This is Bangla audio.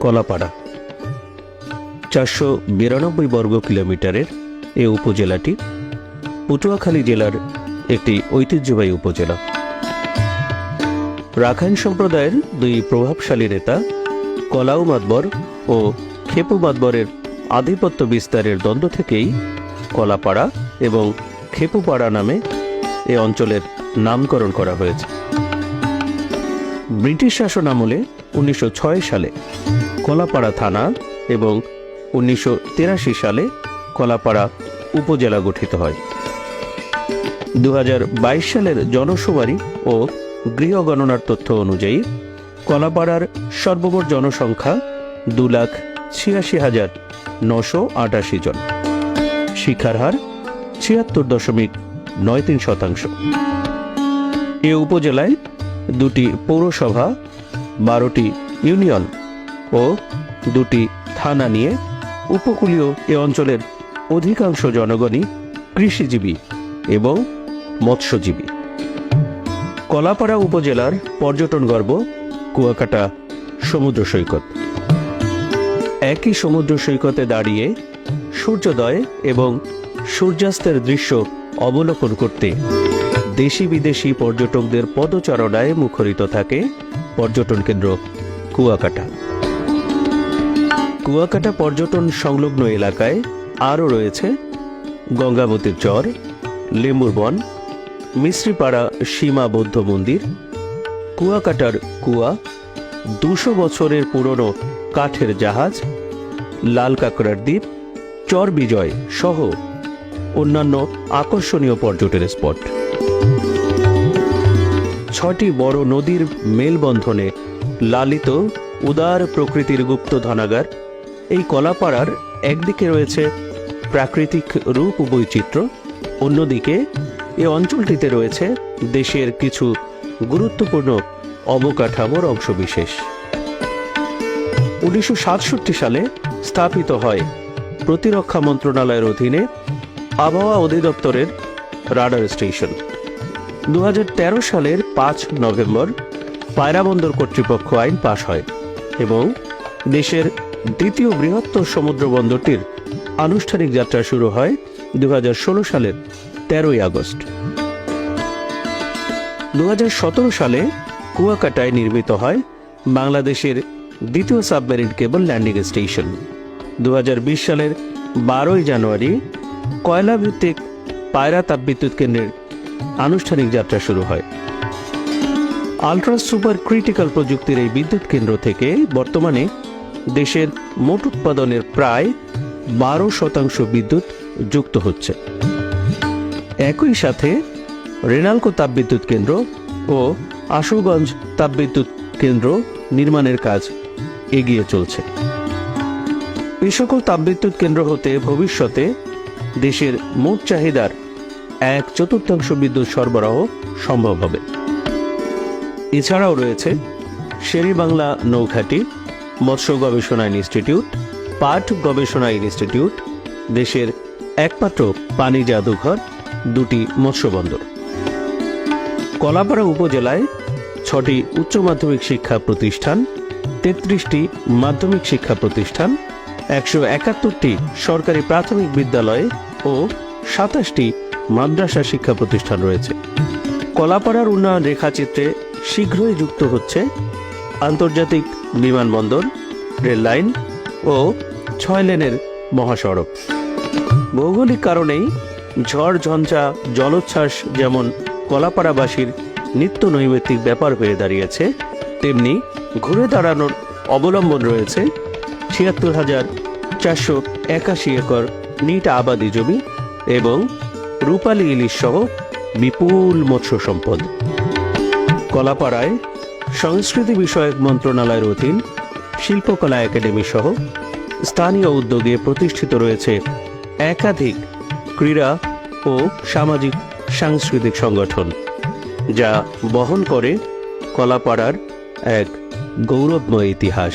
কলাপাড়া। চারশো বিরানব্বই বর্গ কিলোমিটারের এ উপজেলাটি পটুয়াখালী জেলার একটি ঐতিহ্যবাহী উপজেলা। রাখাইন সম্প্রদায়ের দুই প্রভাবশালী নেতা কলাউ মাতবর ও খেপু মাতবরের আধিপত্য বিস্তারের দ্বন্দ্ব থেকেই কলাপাড়া এবং খেপুপাড়া নামে এ অঞ্চলের নামকরণ করা হয়েছে। ব্রিটিশ শাসন আমলে উনিশশো ছয় সালে কলাপাড়া থানা এবং উনিশশো তিরাশি সালে কলাপাড়া উপজেলা গঠিত হয়। দু হাজার বাইশ সালের জনশুমারি ও গৃহগণনার তথ্য অনুযায়ী কলাপাড়ার সর্বমোট জনসংখ্যা দু লাখ ছিয়াশি হাজার নশো আটাশি জন। শিক্ষার হার ছিয়াত্তর দশমিক নয় তিন শতাংশ। এ উপজেলায় দুটি পৌরসভা, বারোটি ইউনিয়ন ও দুটি থানা নিয়ে উপকূলীয় এ অঞ্চলের অধিকাংশ জনগণই কৃষিজীবী এবং মৎস্যজীবী। কলাপাড়া উপজেলার পর্যটন গর্ব কুয়াকাটা সমুদ্র সৈকত। একই সমুদ্র সৈকতে দাঁড়িয়ে সূর্যোদয় এবং সূর্যাস্তের দৃশ্য অবলোকন করতে দেশি বিদেশি পর্যটকদের পদচারণায় মুখরিত থাকে পর্যটন কেন্দ্র কুয়াকাটা। কুয়াকাটা পর্যটন সংলগ্ন এলাকায় আরও রয়েছে গঙ্গাবতীর চর লেম্বুর বন, মিশ্রিপাড়া সীমা বৌদ্ধ মন্দির, কুয়াকাটার কুয়া, দুশো বছরের পুরনো কাঠের জাহাজ লাল কাঁকড়ার দ্বীপ, চর বিজয় সহ অন্যান্য আকর্ষণীয় পর্যটন স্পট। ছটি বড় নদীর মেলবন্ধনে লালিত, উদার প্রকৃতির গুপ্ত ধনাগার এই কলাপাড়ার একদিকে রয়েছে প্রাকৃতিক রূপ বৈচিত্র্য, অন্যদিকে এ অঞ্চলটিতে রয়েছে দেশের কিছু গুরুত্বপূর্ণ অবকাঠামোর অংশবিশেষ। উনিশশো সাতষট্টি সালে স্থাপিত হয় প্রতিরক্ষা মন্ত্রণালয়ের অধীনে আবহাওয়া অধিদপ্তরের রাডার স্টেশন। দু হাজার তেরো সালের পাঁচ নভেম্বর পায়রা বন্দর কর্তৃপক্ষ আইন পাশ হয় এবং দেশের দ্বিতীয় বৃহত্তর সমুদ্র বন্দরটির আনুষ্ঠানিক যাত্রা শুরু হয় দু হাজার ষোলো সালের তেরোই আগস্ট। দু হাজার সতেরো সালে কুয়াকাটায় নির্মিত হয় বাংলাদেশের দ্বিতীয় সাবমেরিন কেবল ল্যান্ডিং স্টেশন। দু হাজার বিশ সালের বারোই জানুয়ারি কয়লা ভিত্তিক পায়রা তাপবিদ্যুৎ কেন্দ্রের আনুষ্ঠানিক যাত্রা শুরু হয়। আলট্রা সুপার ক্রিটিক্যাল প্রযুক্তির এই বিদ্যুৎ কেন্দ্র থেকে বর্তমানে দেশের মোট উৎপাদনের প্রায় বারো শতাংশ বিদ্যুৎ যুক্ত হচ্ছে। একই সাথে রেনালকো তাপবিদ্যুৎ কেন্দ্র ও আশুগঞ্জ তাপবিদ্যুৎ কেন্দ্র নির্মাণের কাজ এগিয়ে চলছে। এই সকল তাপবিদ্যুৎ কেন্দ্র হতে ভবিষ্যতে দেশের মোট চাহিদার এক চতুর্থাংশ বিদ্যুৎ সরবরাহ সম্ভব হবে। এছাড়াও রয়েছে শেরিবাংলা নৌঘাটি মৎস্য গবেষণা ইনস্টিটিউট, পাট গবেষণা ইনস্টিটিউট, দেশের একমাত্র পানি জাদুঘর, দুটি মৎস্য বন্দর। কলাপাড়া উপজেলায় ছটি উচ্চ মাধ্যমিক শিক্ষা প্রতিষ্ঠান, তেত্রিশটি মাধ্যমিক শিক্ষা প্রতিষ্ঠান, একশো একাত্তরটি সরকারি প্রাথমিক বিদ্যালয় ও সাতাশটি মাদ্রাসা শিক্ষা প্রতিষ্ঠান রয়েছে। কলাপাড়ার উন্নয়ন রেখাচিত্রে শীঘ্রই যুক্ত হচ্ছে আন্তর্জাতিক বিমানবন্দর রেল লাইন ও ছয় লেনের মহাসড়ক। ভৌগোলিক কারণেই ঝড়, ঝঞ্ঝা, জলোচ্ছ্বাস যেমন কলাপাড়াবাসীর নিত্য নৈমিত্তিক ব্যাপার হয়ে দাঁড়িয়েছে, তেমনি ঘুরে দাঁড়ানোর অবলম্বন রয়েছে ছিয়াত্তর হাজার চারশো একাশি একর নিট আবাদি জমি এবং রূপালী ইলিশ সহ বিপুল মৎস্য সম্পদ। কলাপাড়ায় সংস্কৃতি বিষয়ক মন্ত্রণালয়ের অধীন শিল্পকলা একাডেমি সহ স্থানীয় উদ্যোগে প্রতিষ্ঠিত রয়েছে একাধিক ক্রীড়া ও সামাজিক সাংস্কৃতিক সংগঠন, যা বহন করে কলাপাড়ার এক গৌরবময় ইতিহাস।